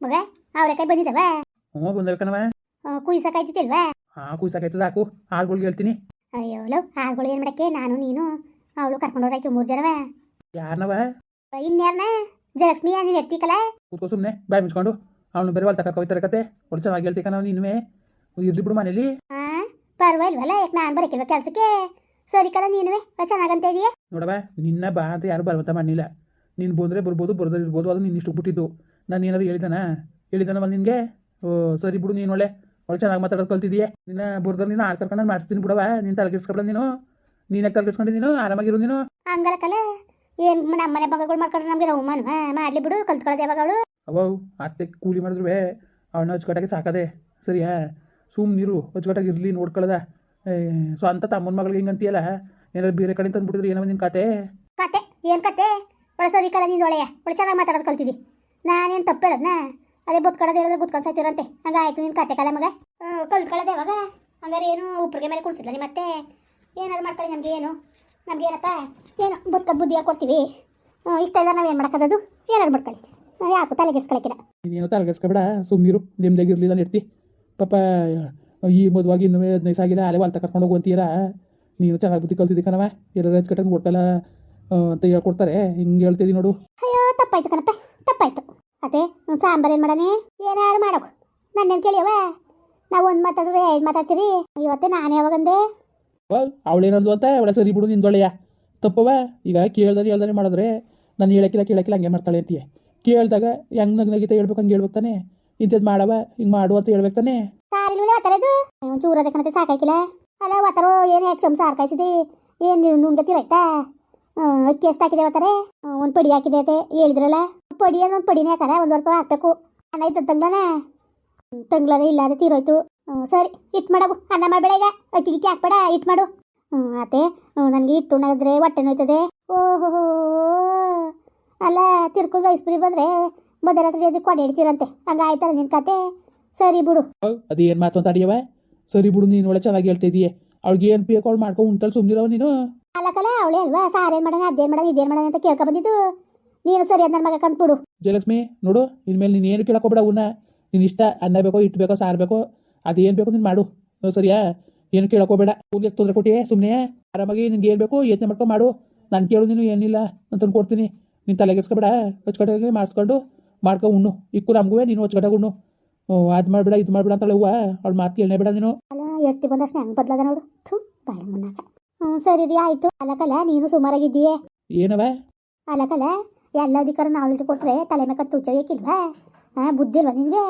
ಮಗ ಅವರೆಕಾಯಿ ಬಂದಿದ್ದಾವ ಹ್ಞೂ ಬಂದಬೇಕನವ ಕುಯ್ಸಕ್ಕಾಯ್ತಿಲ್ವಾ ಹಾಂ ಕುಯ್ಸಕ್ಕಾಯ್ತದ ಹಾಕು. ಆಳ್ಗಳ್ಗೆ ಹೇಳ್ತೀನಿ. ಅಯ್ಯೋ ಲವ್ ಆಳ್ಗಳು ಏನು ಮಾಡಕ್ಕೆ? ನಾನು ನೀನು. ಅವಳು ಕರ್ಕೊಂಡು ಹೋದಾಯ್ತು ಮೂರು ಜನವ ಯಾರನವ? ಇನ್ಯಾರನ? ಜಲಕ್ಷ್ಮಿ ನೀನು ಎತ್ತಿಕಲ್ಲ ಕೂತ್ಕೋ ಸುಮ್ಮನೆ ಬಾಯಿ ಮುಚ್ಕೊಂಡು. ಅವನು ಬೇರೆ ಹೊಲ್ತ ಕರ್ಕೊಯ್ತಾರೆ ಕತೆ. ಒಳ್ಳೆ ಚೆನ್ನಾಗಿ ಹೇಳ್ತೀಕ ನಾವು ನೀನುವೆ ಇರ್ಲಿ ಬಿಡು ಮನೇಲಿ. ಹಾಂ ಪರವಾಗಿಲ್ವಲ್ಲ ಯಾಕೆ ನಾನು ಬರಕಿಲ್ವ ಕೆಲಸಕ್ಕೆ? ಸರಿ ಕಲ ನೀನುವೆ ಚೆನ್ನಾಗಂತ ಇದೆಯಾ? ನೋಡವ ನಿನ್ನ ಬಾ ಅಂತ ಯಾರು ಬಲವಂತ ಮಾಡಿಲ್ಲ ನೀನು ಬಂದರೆ ಬರ್ಬೋದು ಬರೋದ್ರೆ ಇರ್ಬೋದು ಅದು ನಿನ್ನ ಇಷ್ಟು ಬಿಟ್ಟಿದ್ದು. ನಾನು ಏನಾದ್ರು ಹೇಳಿದಾನ ಹೇಳಿದಾನವ ನಿನಗೆ? ಓ ಸರಿ ಬಿಡು ನೀನು ಒಳ್ಳೆ ಒಳ್ಳೆ ಚೆನ್ನಾಗಿ ಮಾತಾಡೋದು ಕಲ್ತಿದೀಯ. ನಿನ್ನ ಬುರ್ದಲ್ಲಿ ನೀನು ಆಡ್ ಕರ್ಕೊಂಡು ನಾನು ಮಾಡಿಸ್ತೀನಿ ಬಿಡವ ನೀನು ತಲೆಗಿಡ್ಸ್ಕೊಬಿಡ ನೀನು. ನೀನಾಗ ತಲೆಗಿಡ್ಸ್ಕೊಂಡು ನೀನು? ಆರಾಮಾಗಿರು ನೀನು. ಹಂಗಲ್ಲ ಏನ್ ನಮ್ಮ ಮನೆ ಮಗ ಮಾಡ್ಕೊಂಡ್ರೆ ನಮಗೆ ರೌಮಾನ ಮಾಡ್ಲಿ ಬಿಡು ಕಲ್ತ್ಕೊಳ್ಳೋದು ಯಾವಾಗ ಅವಳು. ಅವವು ಅತ್ತೆ ಕೂಲಿ ಮಾಡಿದ್ರು ಅವನ್ನ ಅಚ್ಚುಕಟ್ಟಾಗಿ ಸಾಕದೆ. ಸರಿಯಾ? ಸುಮ್ ನೀರು ಅಚ್ಚುಕಟ್ಟಾಗಿ ಇರಲಿ ನೋಡ್ಕೊಳ್ಳೋದ ಸೊ ಸ್ವಂತ ತಮ್ಮನ ಮಗಳಿಗೆ ಹಿಂಗಂತೀಯಲ್ಲ ಏನಾದ್ರು ಬೇರೆ ಕಡೆ ತಂದ್ಬಿಟ್ಟಿದ್ರೆ ಏನವ ನಿನ್ನ ಕತೆ? ಕತೆ ಏನು ಕತೆ? ಒಳ್ಳೆ ಸರಿ ಕಲ ನೀನು ಒಳ್ಳೆಯ. ಒಳ್ಳೆ ಚೆನ್ನಾಗಿ ಮಾತಾಡೋದು ಕಲ್ತಿದ್ದಿ ನಾನೇನು ತಪ್ಪು ಹೇಳದ್ನ? ಅದೇ ಬುತ್ಕೊಳ್ಳೋದು ಹೇಳಿದ್ರೆ ಬುತ್ಕೊಂಡು ಸಾಯ್ತಿರಂತೆ ಹಂಗೆ ಆಯ್ತು ನಿನ್ನ ಕತೆ ಕಾಲ ಮಗ? ಕಲ್ತ್ಕೊಳ್ಳೋದೆ ಇವಾಗ ಯಾವಾಗ ಹಂಗಾರೆ ಏನು ಉಪ್ರಿಗೆ ಮೇಲೆ ಕುಡಿಸಿದ್ಲ ನೀ ಮತ್ತೆ? ಏನಾದ್ರು ಮಾಡ್ಕೊಳ್ಳಿ ನಮಗೆ ಏನು? ನಮ್ಗೆ ಏನಪ್ಪ? ಏನು ಬುತ್ಕದ ಬುದ್ಧಿ ಕೊಡ್ತೀವಿ? ಇಷ್ಟ ಇಲ್ಲ ನಾವು ಏನು ಮಾಡೋಕ್ಕದು ಏನಾದ್ರು ಮಾಡ್ಕೊಳ್ಳಿ. ನಾವು ಯಾಕೂ ತಲೆಗೆಡ್ಸ್ಕೊಳಕ್ಕಿಲ್ಲ ತಲೆ ಕೆಡಿಸ್ಕೊಬೇಡ ಸುಮ್ಮನಿರು ನಿಮ್ದಾಗ ಇರಲಿಲ್ಲ ನೆಡ್ತಿ. ಪಾಪ ಈ ಮದುವಾಗಿ ಇನ್ನೂ ಹದಿನೈದು ಸಾವಿರ ಅಲೆ ವಾಲ್ತ ಕರ್ಕೊಂಡು ಹೋಗ್ತೀರಾ ಅಂತೀರ? ನೀನು ಚೆನ್ನಾಗಿ ಬುದ್ಧಿ ಕಲ್ತಿದ್ದಿ ಕಣವ ಎಲ್ಲರ ಹಚ್ಕಟ್ಟಂಗೆ ಕೊಡ್ತಲ್ಲ ಅಂತ ಹೇಳ್ಕೊಡ್ತಾರೆ. ಹಿಂಗೆ ಹೇಳ್ತಿದ್ದೀನಿ ನೋಡು. ಅಯ್ಯೋ ತಪ್ಪಾಯ್ತು ಕಣಪ್ಪ. ತಪ್ಪಾಯ್ತು. ಅದೇ ಸಾಂಬಾರು ಏನು ಮಾಡನೆ ಏನಾರು ಮಾಡೋಕು ನನ್ನೇನು ಕೇಳಿಯವ ನಾವು ಒಂದು ಮಾತಾಡಿದ್ರೆ ಎರಡು ಮಾತಾಡ್ತೀರಿ? ಇವತ್ತೆ ನಾನು ಯಾವಾಗಂದೆ ಅವಳೇನಂದ್ಲು ಅಂತ ಅವಳ ಸರಿ ಬಿಡು ನಿಂದೊಳೆಯ ತಪ್ಪವ ಈಗ ಕೇಳ್ದಾರೆ ಹೇಳ್ದಾರೆ ಮಾಡಿದ್ರೆ ನಾನು ಹೇಳಕ್ಕಿಲ್ಲ ಕೇಳಕ್ಕಿಲ್ಲ ಹಂಗೆ ಮಾಡ್ತಾಳೆ ಅಂತೀಯ. ಕೇಳಿದಾಗ ಹೆಂಗ್ ನಗ್ ನಗಿತ ಹೇಳ್ಬೇಕು ಹಂಗೆ ಹೇಳ್ಬೇಕು ತಾನೆ? ಇಂಥದ್ದು ಮಾಡವ ಹಿಂಗೆ ಮಾಡು ಅಂತ ಹೇಳ್ಬೇಕು ತಾನೆ? ಚೂರದ ಕಣತೆ ಸಾಕಾಯ್ಕಿಲ್ಲ. ಅಲ್ಲ ಒತ್ತರೋ ಏನು ಹೆಚ್ಚು ಚಮಸ ಸಾರ್ಕಾಯ್ಸಿದಿ? ಏನು ನುಂಗೆ ತಿರಾಯ್ತಾ ಅಕ್ಕಿ ಎಷ್ಟು ಹಾಕಿದೆ ಒತ್ತಾರೆ ಒಂದು ಪಡಿ ಹಾಕಿದೆ ಹೇಳಿದ್ರಲ್ಲ? ಪಡಿ ಒಂದು ಪಡಿನೇ ಯಾಕಂದ್ರೆ ಒಂದು ರೂಪಾಯಿ ಹಾಕ್ಬೇಕು. ಅನ್ನ ತಂಗ್ಲನ ತಂಗ್ಲದ ಇಲ್ಲ ಅದೇ ತೀರೋಯ್ತು. ಸರಿ ಇಟ್ಟು ಮಾಡಗು. ಅನ್ನ ಮಾಡಬೇಡ ಈಗ ಅಕ್ಕಿ ಗಿಕ್ಕಿ ಹಾಕ್ಬೇಡ ಇಟ್ಟು ಮಾಡು. ಹ್ಞೂ ಅತ್ತೆ ನನಗೆ ಇಟ್ಟು ಉಣ್ಣಾದ್ರೆ ಹೊಟ್ಟೆ ನೋಯ್ತದೆ. ಓಹೋ ಅಲ್ಲ ತಿರ್ಕೊಂಡು ಐಸ್ಪುರಿ ಬಂದರೆ ಮಧ್ಯರಾತ್ರಿ ಅದಕ್ಕೆ ಕೊಡೆ ಆಯ್ತಲ್ಲ ನಿನ್ನ ಕತೆ? ಸರಿ ಬಿಡು. ಅದೇನು ಮಾತು ಅಂತ ಅಡಿಯವ? ಸರಿ ಬಿಡು ನೀನು ಒಳ್ಳೆ ಚೆನ್ನಾಗಿ ಹೇಳ್ತಿದ್ದೀಯ ಅವ್ಳಿಗೆ ಏನು ಪಿ ಕಾಲ್ ಮಾಡ್ಕೊಂಡು ಉಣ್ತಲ್ಲಿ ಸುಮ್ಮನಿರವ ನೀನು? ಅಲ್ಲಕಲ್ಲ ಅವಳೇ ಅಲ್ವಾ? ಸಾರೇನು ಮಾಡೋಣ ಅದೇನು ಮಾಡೋಣ ಇದೇನು ಮಾಡೋಣ ಅಂತ ಕೇಳ್ಕೊ ಬಂದಿದ್ದು. ನೀನು ಸರಿ ಅದ್ ನನ್ನ ಮಗ ಕಂದ್ಬಿಡು ಜಯಲಕ್ಷ್ಮಿ ನೋಡು ಇನ್ಮೇಲೆ ನೀನು ಏನು ಕೇಳಕೋಬೇಡ ಉನ್ನ ನಿನ್ನ ಇಷ್ಟ ಅನ್ನ ಬೇಕೋ ಇಟ್ಟು ಬೇಕೋ ಸಾರು ಬೇಕೋ ಅದೇನು ಬೇಕೋ ನೀನು ಮಾಡು. ಸರಿಯಾ? ಏನು ಕೇಳಕೋಬೇಡ. ಕೂಲಿಗೆ ತೊಂದರೆ ಕೊಟ್ಟಿ ಸುಮ್ಮನೆ ಆರಾಮಾಗಿ ನಿನ್ಗೆ ಏನು ಬೇಕೋ ಯೋಚನೆ ಮಾಡ್ಕೊಂಡು ಮಾಡು. ನಾನು ಕೇಳು ನೀನು ಏನಿಲ್ಲ ಅಂತ ಕೊಡ್ತೀನಿ. ನೀನು ತಲೆಗೆಡ್ಸ್ಕೊಬೇಡ ಅಚ್ಚುಕಟ್ಟಾಗಿ ಮಾಡಿಸ್ಕೊಂಡು ಮಾಡ್ಕೊ ಉಣ್ಣು. ಇಕ್ಕು ನಮ್ಗೂ ನೀನು ಅಚ್ಚುಕಟ್ಟಾಗಿ ಉಣ್ಣು. ಅದು ಮಾಡಬೇಡ ಇದು ಮಾಡಬೇಡ ಅಂತ ಹೇಳುವ. ಅವಳು ಮಾತು ಕೇಳನೇ ಬೇಡ ನೀನು. ಅಲ್ಲ ಎತ್ತಿ ಬಂದಷ್ಟು ಹೆಂಗೆ ಬದಲಾದ ನೋಡು. ಥೂ ಮುನ್ನಾಕ. ಹ್ಞೂ ಸರಿ ರೀ ಆಯಿತು. ಅಲಕಲ ನೀನು ಸುಮಾರಾಗಿದ್ದೀಯೇ. ಏನವ? ಅಲ್ಲಕಲ್ಲ ಅಧಿಕಾರ ನಾವು ಕೊಟ್ಟರೆ ತಲೆ ಮೇಲೆ ಕತ್ತು ಉಚ್ಚಬೇಕಿಲ್ವಾ ಹಾಂ ಬುದ್ಧಿ ಇಲ್ವಾ ನಿನಗೆ?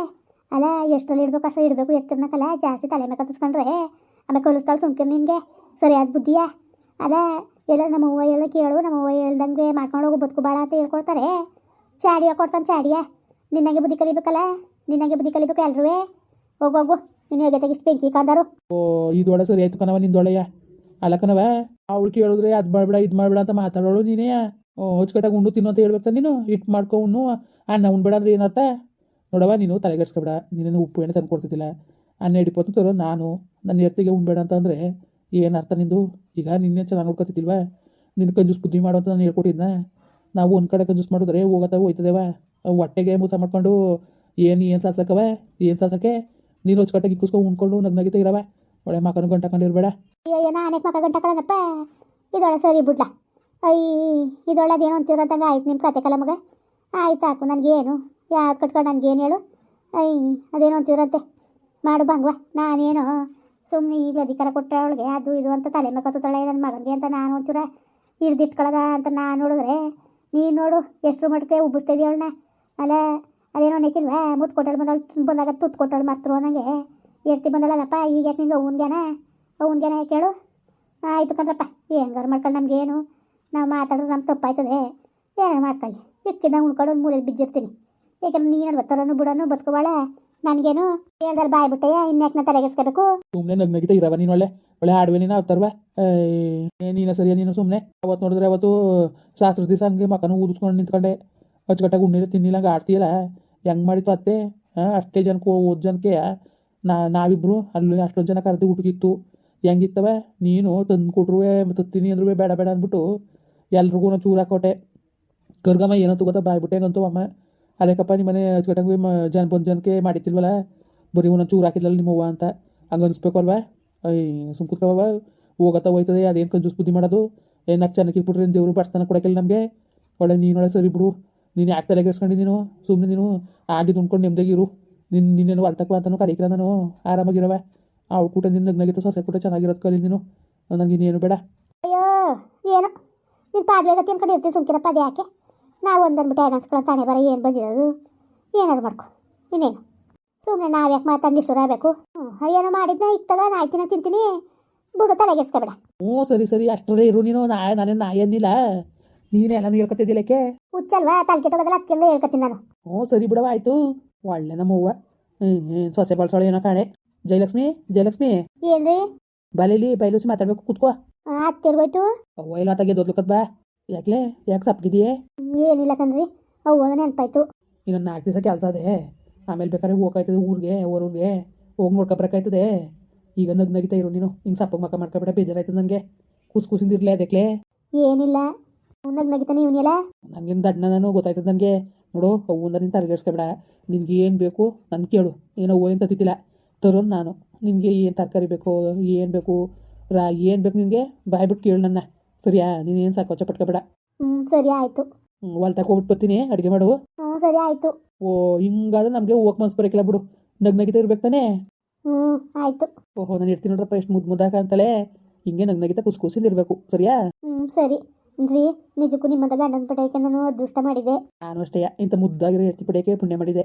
ಅಲ್ಲ, ಎಷ್ಟರಲ್ಲಿ ಇಡಬೇಕು ಅಷ್ಟು ಇಡಬೇಕು ಎತ್ತಿರ್ನಕಲ್ಲ ಜಾಸ್ತಿ ತಲೆ ಮೇಲೆ ಕತ್ತಿಸ್ಕೊಂಡ್ರೆ ಆಮೇಲೆ ಕಲಿಸ್ತಾಳೆ ಸುಮ್ಕಿರ್ ನಿನಗೆ. ಸರಿಯಾದ ಬುದ್ಧಿಯಾ? ಅಲ್ಲ, ಎಲ್ಲ ನಮ್ಮ ಅವ್ವ ಹೇಳ ಕೇಳು, ನಮ್ಮ ಅವ್ವ ಹೇಳ್ದಂಗೆ ಮಾಡ್ಕೊಂಡು ಹೋಗು, ಬದುಕು ಬಾಳ ಅಂತ ಹೇಳ್ಕೊಡ್ತಾರೆ. ಚಾಡಿಯ ಕೊಡ್ತಾನೆ ಚಾಡಿಯ. ನಿನ್ನಂಗೆ ಬುದ್ಧಿ ಕಲಿಬೇಕಲ್ಲ? ನಿನ್ನಂಗೆ ಬುದ್ಧಿ ಕಲಿಬೇಕು ಎಲ್ರೂ? ಹೋಗು ಹೋಗು. ನಿನ್ನ ಹೇಗೆ ತೆಗಿಸ್ ಬೆಂಕಿ ಕಾದಾರು? ಓ ಇದೊಳೆ ಸರಿ ಆಯ್ತು ಕಣವ ನಿಂದೊಳೆಯ. ಅಲ್ಲ ಕಣವ ಅವಳು ಕೇಳಿದ್ರೆ ಅದು ಮಾಡಬೇಡ, ಇದು ಮಾಡ್ಬಿಡ ಅಂತ ಮಾತಾಡೋಳು ನೀನೇ. ಹೊಚ್ಕಟ್ಟಾಗಿ ಉಣ್ಣು ತಿನ್ನು ಅಂತ ಹೇಳ್ಬೇಕು ನೀನು. ಹಿಟ್ಟು ಮಾಡ್ಕೊ ಉಣ್ಣು. ಅನ್ನ ಉಣ್ಬೇಡ ಅಂದ್ರೆ ಏನರ್ಥ ನೋಡವ ನೀನು ತಲೆಗೆಡ್ಸ್ಕೊಬೇಡ ನೀನೇನು ಉಪ್ಪು ಎಣ್ಣೆ ತಂದು ಕೊಡ್ತಿದ್ದಿಲ್ಲ. ಅನ್ನ ಹಿಡಿಪತ್ತು ತರೋ, ನಾನು ನನ್ನ ಎರ್ತಿಗೆ ಉಣ್ಬೇಡ ಅಂತ ಅಂದರೆ ಏನು ಅರ್ಥ ನಿಂದು? ಈಗ ನಿನ್ನೆ ಚೆನ್ನಾಗಿ ನೋಡ್ಕೊತಿದ್ದಿಲ್ವಾ? ನಿನ್ನ ಕಂಜೂಸ್ ಬುದ್ಧಿ ಮಾಡು ಅಂತ ನಾನು ಹೇಳ್ಕೊಟ್ಟಿದ್ನ. ನಾವು ಒಂದು ಕಡೆ ಕಂಜೂಸ್ ಮಾಡಿದ್ರೆ ಹೋಗತ್ತ, ಹೋಯ್ತದೇವ. ಹೊಟ್ಟೆಗೆ ಮೂಸ ಮಾಡ್ಕೊಂಡು ಏನು ಏನು ಸಾಸಕವ ಏನು ಸಾಸಕ್ಕೆ ನೀನು ಹೊಚ್ಕಟ್ಟಾಗಿ ಇಕ್ಕಿಸ್ಕೊಂಡು ಉಣ್ಕೊಂಡು ನಗ್ ನಗಿತ ಇರವ. ಒಳ್ಳೆ ಮಕ್ಕನ ಗಂಟಕೊಂಡಿರ್ಬೇಡ ಏನೋ ಅನೇಕ ಮಕ್ಕ ಗಂಟ ಇದೊಳ ಇದೊಳೆ ಸರಿ ಬಿಡ್ಲ. ಐ ಇದೊಳ್ಳದೇನು ಅದೇನು ಅಂತಿರಂತಂಗೆ ಆಯ್ತು ನಿಮ್ಮ ಕತೆ ಕಲ ಮಗ. ಆಯ್ತು ಹಾಕು ನನಗೇನು, ಯಾವ್ದು ಕಟ್ಕೊಂಡು ನನಗೇನು ಹೇಳು. ಅಯ್ಯ ಅದೇನು ಅಂತಿರಂತೆ ಮಾಡು ಬಂಗ್ವ, ನಾನೇನು ಸುಮ್ಮನೆ ಈಗ ಅಧಿಕಾರ ಕೊಟ್ಟರೆ ಅವಳಿಗೆ ಅದು ಇದು ಅಂತ ತಲೆ ಕತ್ತುತ್ತಾಳೆ ನನ್ನ ಮಗನಿಗೆ ಅಂತ ನಾನು ಒಂಚೂರ ಹಿಡ್ದಿಟ್ಕೊಳ್ಳೋದ ಅಂತ ನಾನು ನೋಡಿದ್ರೆ. ನೀನು ನೋಡು ಎಷ್ಟು ಮಟ್ಟಕ್ಕೆ ಉಬ್ಬಿಸ್ತಾ ಇದೀಯ ಅವಳನ್ನ? ಅಲ್ಲ, ಅದೇನೋ ನೆಕ್ಕಿಲ್ವ? ಮುತ್ತು ಕೊಟ್ಟಳು ಬಂದವಳು ಬಂದಾಗ ತುತ್ತು ಕೊಟ್ಟಳು ಮರ್ತರು ನನಗೆ ಎರ್ತಿ ಬಂದಳಲ್ಲಪ್ಪ, ಈಗ ಯಾಕೆ ನಿಂಗೆ ಅವ್ನಿಗೇನ? ಅವ್ನಿಗೇನ ಕೇಳು ಆಯ್ತು ಕಣ್ರಪ್ಪ ಹೆಂಗಾರು ಮಾಡ್ಕೊಂಡು ನಮಗೇನು? ನಾವು ಮಾತಾಡೋದು ನಮ್ಮ ತಪ್ಪಾಯ್ತದೆ. ಏನಾರು ಮಾಡ್ಕೊಳ್ಳಿ ಇಕ್ಕಿದ್ದ ಉಣ್ಕೊಂಡು ಒಂದು ಮೂಲೆಯಲ್ಲಿ ಬಿದ್ದಿರ್ತೀನಿ. ಯಾಕಂದ್ರೆ ನೀನು ಬರ್ತಾರನು ಬಿಡೋನು ಬದುಕುವಾಳ. ನನಗೇನು ಹೇಳ್ದಾರೆ ಬಾಯ್ ಬಿಟ್ಟೆಯ ಇನ್ಯಾಕೆ ತಲೆಗೆಸ್ಕೋಬೇಕು ಸುಮ್ಮನೆ ನಗ್ ನಗಿತ ಇರವ ನೀನು ಒಳ್ಳೆ. ಒಳ್ಳೆ ಹಾಡುವೆ ನೀನು ಅವತ್ತರ್ವ ನೀನು ಸರಿಯ ನೀನು ಸುಮ್ಮನೆ ಅವತ್ತು ನೋಡಿದ್ರೆ ಅವತ್ತು ಶಾಸ್ತ್ರ ದಿವಸ ಹಂಗೆ ಮಕನ ಊದಿಸ್ಕೊಂಡು ನಿಂತ್ಕೊಂಡೆ. ಅಚ್ಚುಕಟ್ಟಾಗಿ ಉಣ್ಣಿಲ್ಲ ತಿನ್ನಿಲ್ಲ ಆಡ್ತೀಯಲ್ಲ? ಹೆಂಗೆ ಮಾಡಿತ್ತು ಅತ್ತೆ? ಅಷ್ಟೇ ಜನಕ್ಕೆ ಓದ್ ಜನಕ್ಕೆ ನಾ, ನಾವಿಬ್ರು ಅಲ್ಲಿ ಅಷ್ಟೊಂದು ಜನ ಕರೆದು ಊಟಕ್ಕಿತ್ತು ಹೆಂಗಿತ್ತವ? ನೀನು ತಂದು ಕೊಟ್ರು ತತ್ತೀನಿ ಅಂದ್ರೂ ಬೇಡ ಬೇಡ ಅಂದ್ಬಿಟ್ಟು ಎಲ್ರಿಗೂ ಚೂರು ಹಾಕೊಟ್ಟೆ ಕರ್ಗಮ್ಮ ಏನಂತ ಗೊತ್ತಾ ಬಾಯ್ಬಿಟ್ಟೆ ಹಂಗಂತು ಅಮ್ಮ. ಅದಕ್ಕಪ್ಪ ನಿಮ್ಮ ಮನೆ ಹಚ್ಕಟ್ಟಂಗೆ ಜನ ಬಂದು ಜನಕ್ಕೆ ಮಾಡಿತ್ತಿಲ್ವಲ್ಲ ಬರೀ ಒಂದೊಂದು ಚೂರು ಹಾಕಿದ್ಲಲ್ಲ ನಿಮ್ಮವ್ವ ಅಂತ. ಹಂಗೆ ಅನಿಸ್ಬೇಕು ಅಲ್ವಾ ಐ ಸುಮ್ ಕೂತ್ಕವ ಹೋಗತ್ತಾ ಹೋಯ್ತದೆ, ಅದೇನು ಕಂಜೂಸ್ ಬುದ್ಧಿ ಮಾಡೋದು? ಏನಾರು ಚೆನ್ನಾಗಿ ಇಟ್ಬಿಟ್ರೆ ದೇವರು ಬಡ್ಸ್ತಾನ ಕೊಡೋಕ್ಕಿಲ್ಲ ನಮಗೆ? ಒಳ್ಳೆ ನೀನೊಳೆ ಸರಿ ಬಿಡು. ನೀನು ಯಾಕೆ ತಲೆಗೆಡ್ಸ್ಕೊಂಡು ನೀನು? ಸುಮ್ಮನೆ ನೀನು ಆಗಿದ್ದು ಉಣ್ಕೊಂಡು ನೆಮ್ಮದಿಗಿರು ನಿನ್ನ ನಿನ್ನೇನು ಅಲ್ತಕ್ಕ ಅಂತಾನು ಕರೀಕಿಲ್ಲ ನಾನು. ಆರಾಮಾಗಿರವ ಅವ್ಳು ಕೂಟ ನಿನ್ನ ನಗ್ನಗಿತ್ತು, ಸೊಸೆ ಕೂಟ ಚೆನ್ನಾಗಿರೋದು ಕಲಿ ನೀನು. ನನಗೆ ಇನ್ನೇನು ಬೇಡ. ಅಯ್ಯೋ, ಏನು? ನೀನು ಪಾದ್ವೇಗತಿ ಅನ್ಕೊಂಡು ಇರ್ತೀನಿ ಸುಮ್ಕಿರಪ್ಪ ಅದು ಯಾಕೆ? ನಾವು ಒಂದನ್ಬಿಟ್ಟು ಅನ್ಸ್ಕೊಳ್ಳೋ ತಾನೇ ಬರ ಏನು ಬಂದಿರೋದು? ಏನಾದ್ರು ಮಾಡ್ಕೊ. ಇನ್ನೇನು? ಸುಮ್ಮನೆ ನಾವು ಯಾಕೆ ಮಾತಾಡಿ ನಿಷ್ಠರಾಗಬೇಕು ಹಾಂ ಏನೋ ಮಾಡಿದ್ನ ಇಕ್ತದ ನಾಯಿ ತಿನ್ನ ತಿಂತೀನಿ. ಬಿಡು ತಲೆಗೆಸ್ಕೊಬೇಡ ಹ್ಞೂ ಸರಿ ಸರಿ ಅಷ್ಟರಲ್ಲೇ ಇರು ನೀನು. ನಾ ನಾನೇನು ನಾಯಿ ಅನ್ನಿಲ್ಲ ನೀನೇ ನಾನು ಹೇಳ್ಕೊತಿದ್ದಿಲ್ಲಕ್ಕೆ ಹುಚ್ಚಲ್ವಾ ತಲೆ ಕೆಟ್ಟೋಗೋದಲ್ಲ ಅದಕ್ಕೆಲ್ಲ ಹೇಳ್ಕೊತೀನಿ ನಾನು. ಹ್ಞೂ ಸರಿ ಬಿಡವ ಆಯಿತು. ಒಳ್ಳೆ ನಮ್ಮವ್ವ. ಹ್ಞೂ ಹ್ಞೂ ಸೊಸೆ ಬಳಸೋಳು ಏನೋ ಕಾಣೆ. ಜಯಲಕ್ಷ್ಮಿ ಜಯಲಕ್ಷ್ಮಿ. ಏನ್ರಿ? ಬಲೇಲಿ ಬೈಲೂಸಿ ಮಾತಾಡ್ಬೇಕು ಕೂತ್ಕೋ. ಹತ್ತಿರ್ಗೋಯ್ತು ಅವ್ವ ಇಲ್ಲ ಆತಾಗೆ ದೊಡ್ಲಕ್ಕದ್ ಬಾ. ಯಾಕ್ಲೆ ಯಾಕೆ ಸಪ್ಗಿದೆಯೇ ಏನಿಲ್ಲ ಕಣ್ರಿ ಹೋಗ ನೆನಪಾಯ್ತು. ಇನ್ನೊಂದು ನಾಲ್ಕು ದಿವಸ ಕೆಲಸ ಅದೇ. ಆಮೇಲೆ ಬೇಕಾದ್ರೆ ಹೋಗಾಯ್ತದೆ ಊರಿಗೆ ಊರಿಗೆ ಹೋಗಿ ನೋಡ್ಕೊಬರಕಾಯ್ತದೆ ಈಗ ನಗ್ ನಗಿತಾ ಇರು ನೀನು. ಹಿಂಗೆ ಸಪ್ಪಗೆ ಮಕ್ಕ ಮಾಡ್ಕೊಬೇಡ ಬೇಜಾರಾಯ್ತು ನನಗೆ ಕುಸ್ ಕುಸಿಂದ ಇರಲಿ ಅದಕ್ಕೆ ಏನಿಲ್ಲ. ನಗ್ ನಗಿತಾನೆ ಇವನೆಲ್ಲ. ನನಗೇನು ದಡ್ಡ ನಾನು ಗೊತ್ತಾಯ್ತದೆ ನನಗೆ ನೋಡು ಅವ್ವಂದ ನೀನು ತಲೆಗೆಡ್ಸ್ಕೊಬೇಡ ನಿನಗೆ ಏನು ಬೇಕು ನಾನು ಕೇಳು. ಏನೋ ಓ ಅಂತ ತಿತ್ತಿಲ್ಲ. ತರೋನ್ ನಾನು. ನಿನಗೆ ಏನು ತರಕಾರಿ ಬೇಕು ಏನು ಬೇಕು ರಾ ಏನು ಬೇಕು ನಿನಗೆ? ಬಾಯ್ಬಿಟ್ಟು ಕೇಳು ನನ್ನ. ಸರಿಯಾ? ನೀನೇನು ಸಾಕೋ ಪಟ್ಕೋಬೇಡ ಹ್ಞೂ ಸರಿ ಆಯಿತು. ಹೊಲ್ ಹೋಗ್ಬಿಟ್ಟು ಬರ್ತೀನಿ ಅಡುಗೆ ಮಾಡು. ಹ್ಞೂ ಸರಿ ಆಯಿತು. ಓ ಹಿಂಗಾದ್ರೆ ನಮಗೆ ಹೋಗಕ್ಕೆ ಮನ್ಸು ಬರೋಕ್ಕಿಲ್ಲ ಬಿಡು. ನಗ್ ನಗಿತ ಇರ್ಬೇಕು ತಾನೇ? ಹ್ಞೂ ಆಯಿತು. ಓಹೋ ನಾನು ಇರ್ತೀನಿ ನೋಡ್ರಪ್ಪ ಎಷ್ಟು ಮುದ್ದು ಮುದ್ದಾಗ ಅಂತಲೆ ಹಿಂಗೆ ನಗ್ ನಗಿತ ಕುಸ್ ಕುಸಿಂದ ಇರಬೇಕು. ಸರಿಯಾ? ಹ್ಞೂ ಸರಿ. ರೀ ನಿಜಕ್ಕೂ ನಿಮ್ಮದ ಗಂಡನ ಪಡೆಯಕ್ಕೆ ನಾನು ಅದೃಷ್ಟ ಮಾಡಿದೆ. ನಾನು ಅಷ್ಟೇ ಇಂಥ ಮುದ್ದಾಗಿರೋ ಇರ್ತಿ ಪಡೆಯಕ್ಕೆ ಪುಣ್ಯ ಮಾಡಿದೆ.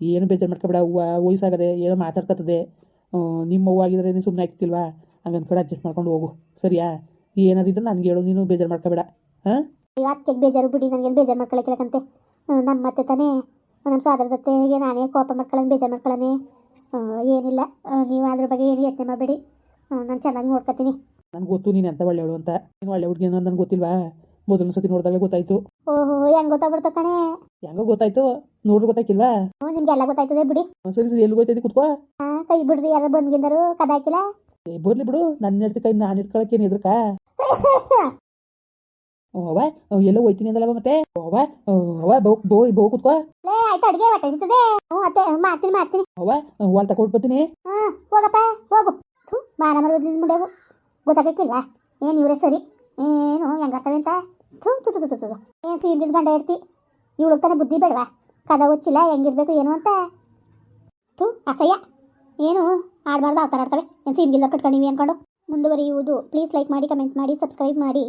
ಏನು ಬೇಜಾರು ಮಾಡ್ಕೊಬೇಡ ಹೂವು ವಯಸ್ಸಾಗದೆ ಏನೋ ಮಾತಾಡ್ಕತ್ತದೆ ನಿಮ್ಮ ಆಗಿದ್ರೆ ನೀನು ಸುಮ್ಮನೆ ಆಗ್ತಿಲ್ವಾ? ಹಂಗೆ ಅನ್ಕೊಂಡು ಅಡ್ಜಸ್ಟ್ ಮಾಡ್ಕೊಂಡು ಹೋಗು. ಸರಿಯಾ? ಏನಾದಿದ್ರೆ ನನಗೆ ಹೇಳು ನೀನು ಬೇಜಾರು ಮಾಡ್ಕೋಬೇಡ. ಹಾಂ? ಅದಕ್ಕೆ ಬೇಜಾರು ಬಿಡಿ ನನಗೇನು ಬೇಜಾರು ಮಾಡ್ಕೊಳಕ್ಕಿಲ್ಲಕಂತೆ. ನಮ್ಮ ಮತ್ತೆ ತಾನೇ. ನಮ್ಮ ಸಾದರದತ್ತೆಗೆ ನಾನೇ ಕೋಪ ಮಾಡ್ಕೊಳ್ಳೋಣ ಬೇಜಾರು ಮಾಡ್ಕೊಳ್ಳೋಣ ಏನಿಲ್ಲ. ನೀವು ಅದ್ರ ಬಗ್ಗೆ ಏನು ಯೋಚನೆ ಮಾಡಬೇಡಿ. ನಾನು ಚೆನ್ನಾಗಿ ನೋಡ್ಕೊತೀನಿ. ನನಗೆ ಗೊತ್ತು ನೀನು ಎಂತ ಒಳ್ಳೆಯವಳು ಅಂತ. ನೀನು ಒಳ್ಳೆ ಹುಡುಗಿ ಅನ್ನೋದು ನನಗೆ ಗೊತ್ತಿಲ್ವಾ? ಮೊದಲನೇ ಸತಿ ನೋಡಿದಾಗ ಗೊತ್ತಾಯ್ತು. ಓಹೋ ಹೆಂಗೆ ಗೊತ್ತಾಗ್ಬಿಡ್ತಾನೆ ಕಣೆ? ಹೆಂಗೋ ಗೊತ್ತಾಯ್ತು. ನೋಡ್ರಿ ಗೊತ್ತಾಯ್ಕಿಲ್ವಾ ಹ್ಞೂ ನಿಮಗೆಲ್ಲ ಗೊತ್ತಾಯ್ತದೆ ಬಿಡಿ. ಸರಿ ಸರಿ ಎಲ್ಲಿ ಗೊತ್ತೈತಿ ಕುತ್ಕೋ? ಹಾಂ ಕೈ ಬಿಡ್ರಿ ಯಾರು ಬಂದ್ಗಿಂದರು ಕದಾಕಿಲ್ಲ ಏ ಬರ್ಲಿ ಬಿಡು ನನ್ನ ಹೆಡ್ತಿ ಕೈ ನಾನು ಇಟ್ಕೊಳಕ್ಕೆ ಏನು ಎದ್ರಕ ಅವ್ವ ಎಲ್ಲೋ ಹೋಯ್ತೀನಿ ಅಂದಲ್ಲ ಮತ್ತೆ? ಅವ್ವ ಅವ್ವ ಬೋ ಬೋ ಬೋ ಕುತ್ಕೋ. ಲೇ ಆಯ್ತು ಅಡಿಗೆ ಬಟ್ಟೆ ಸಿಗ್ತದೆ ಹ್ಞೂ ಅತ್ತೆ ಮಾಡ್ತೀನಿ ಮಾಡ್ತೀನಿ. ಅವ್ವ ಹೊಲ್ ತಗೊಳ್ಬತ್ತೀನಿ ಹಾ ಹೋಗಪ್ಪ ಹೋಗು. ಥೂ ಮಾನ ಮರೋದ್ರಿಂದ ಮುಂಡೆವು ಗೊತ್ತಾಗಕ್ಕಿಲ್ವಾ? ಏನ್ ಇವರೇ ಸರಿ? ಏನು ಹೆಂಗಾಡ್ತವೆ ಅಂತ ಥೂ ತು ಏನು ಸೀಮ್ಗಿದ್ ಗಂಡ ಇರ್ತಿ ಇವಳು ತಾನೇ ಬುದ್ಧಿ ಬೇಡವಾ? ಕದ ಹೊಚ್ಚಿಲ್ಲ ಹೆಂಗಿರ್ಬೇಕು ಏನು ಅಂತ? ಥೂ, ಅಸಹ್ಯ. ಏನು? ಆಡಬಾರ್ದು, ಆ ಥರ ಆಡ್ತವೆ. ಏನು ಸೀಮ್ಗಿಲ್ಲ ಕಟ್ಕೊಂಡಿವಿ ಅಂದ್ಕೊಂಡು ಮುಂದುವರಿಯುವುದು. ಪ್ಲೀಸ್ ಲೈಕ್ ಮಾಡಿ ಕಮೆಂಟ್ ಮಾಡಿ ಸಬ್ಸ್ಕ್ರೈಬ್ ಮಾಡಿ.